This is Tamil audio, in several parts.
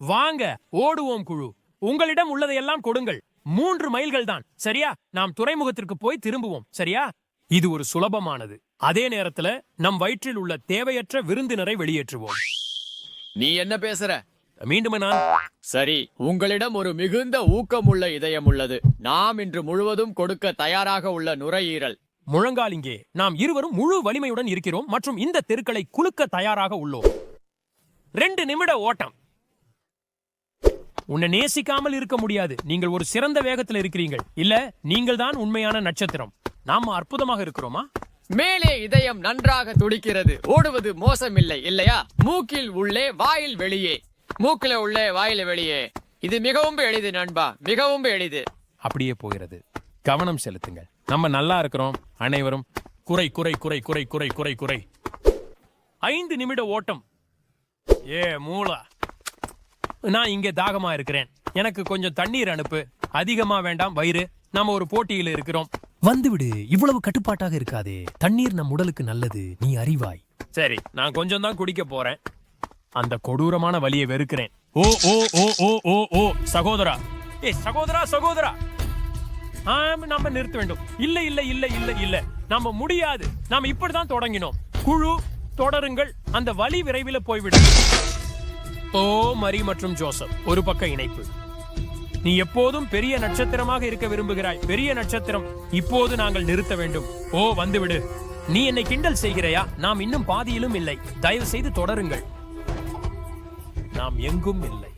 வாங்க ஓடுவோம் குழு. உங்களிடம் உள்ளதையெல்லாம் கொடுங்கள். மூன்று மைல்கள் தான். சரியா? நாம் துறைமுகத்திற்கு போய் திரும்புவோம். சரியா? இது ஒரு சுலபமானது. அதே நேரத்துல நம் வயிற்றில் உள்ள தேவையற்ற விருந்தினரை வெளியேற்றுவோம். நீ என்ன பேசுற? மீண்டும் நான். சரி உங்களிடம் ஒரு மிகுந்த ஊக்கமுள்ள இதயம் உள்ளது. நாம் இன்று முழுவதும் கொடுக்க தயாராக உள்ள நுரையீரல். முழங்கால் இங்கே நாம் இருவரும் முழு வலிமையுடன் இருக்கிறோம் மற்றும் இந்த தெருக்களை குலுக்க தயாராக உள்ளோம். ரெண்டு நிமிட ஓட்டம். உன்னை நேசிக்காமல் இருக்க முடியாது. நீங்கள் ஒரு சிறந்த வேகத்தில் இருக்கிறீர்கள். இல்ல நீங்கள் தான் உண்மையான நட்சத்திரம். நாம அற்புதமாக இருக்கிறோமா? மேலே இதயம் நன்றாக துடிக்கிறது. ஓடுவது மோசமில்லை இல்லையா? மூக்கில் உள்ளே வாயில் வெளியே. மூக்கில உள்ளே வாயில வெளியே. இது மிகவும் எளிது நண்பா. மிகவும் எளிது. அப்படியே போகிறது. கவனம் செலுத்துங்கள். நம்ம நல்லா இருக்கிறோம் அனைவரும். குறை குறை குறை குறை குறை குறை குறை. ஐந்து நிமிட ஓட்டம். ஏ மூளா. நான் இங்கே தாகமா இருக்கிறேன். எனக்கு கொஞ்சம் தண்ணீர் அனுப்பு. அதிகமா வேண்டாம் வயிறு. நாம ஒரு போட்டியில் இருக்கிறோம். வந்துவிடு. இவ்வளவு கட்டுப்பாட்டாக இருக்காதே. தண்ணீர் நம் உடலுக்கு நல்லது. நீ அறிவாய். சரி நான் கொஞ்சம் தான் குடிக்க போறேன். அந்த கொடூரமான வலியை வெறுக்கிறேன். ஓ ஓ ஓ ஓ ஓ ஓ சகோதரா. ஏ சகோதரா சகோதரா. ஆம், நாம நிறுத்த வேண்டும். இல்ல இல்ல இல்ல இல்ல இல்ல. நாம முடியாது. நாம இப்படிதான் தொடங்கினோம். குழு தொடருங்கள். அந்த வழி விரைவில் போய்விடும். ஓ மரி மற்றும் ஜோசப். ஒரு பக்க இணைப்பு. நீ எப்போதும் பெரிய நட்சத்திரமாக இருக்க விரும்புகிறாய். பெரிய நட்சத்திரம் இப்போது நாங்கள் நிறுத்த வேண்டும். ஓ வந்துவிடு. நீ என்னை கிண்டல் செய்கிறாயா? நாம் இன்னும் பாதியிலும் இல்லை. தயவு செய்து தொடருங்கள். நாம் எங்கும் இல்லை.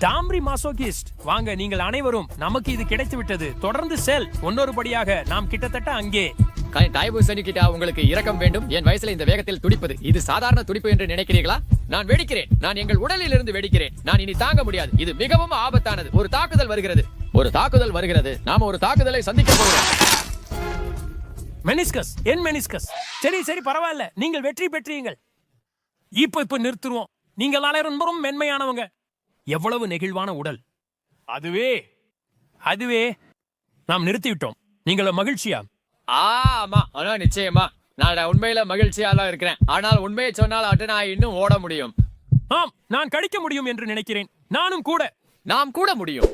டாம்ரி மாசோகிஸ்ட் வாங்க நீங்கள் அனைவரும் நமக்கு இது கிடைத்து விட்டது தொடர்ந்து செல். ஒன்னொருபடியாக நாம் கிட்டத்தட்ட அங்கே. தயவு செஞ்சுக்கிட்டா உங்களுக்கு இரக்கம் வேண்டும். என் வயசுல இந்த வேகத்தில் துடிப்பது. இது சாதாரண துடிப்பு என்று நினைக்கிறீர்களா? நான் வெடிக்கிறேன். நான் எங்கள் உடலில் இருந்து வெடிக்கிறேன். நான் இனி தாங்க முடியாது. இது மிகவும் ஆபத்தானது. ஒரு தாக்குதல் வருகிறது. ஒரு தாக்குதல் வருகிறது. நாம ஒரு தாக்குதலை சந்திக்க போகிறோம். மெனிஸ்கஸ் என் மெனிஸ்கஸ் சரி சரி பரவாயில்ல. நீங்கள் வெற்றி பெற்றீங்கள் இப்போ இப்போ நிறுத்துருவோம் நீங்கள் அனைவரும் ரொம்ப மென்மையானவங்க. எவ்வளவு நெகிழ்வான உடல். அதுவே அதுவே நாம் நிறுத்திவிட்டோம். நீங்கள் மகிழ்ச்சியா? ஆமா. ஆனா நிச்சயமா. நான் உண்மையில மகிழ்ச்சியா தான் இருக்கிறேன். ஆனால் உண்மையை சொன்னால் அட்டு நான் இன்னும் ஓட முடியும். ஆம் நான் கடிக்க முடியும் என்று நினைக்கிறேன். நானும் கூட. நாம் கூட முடியும்.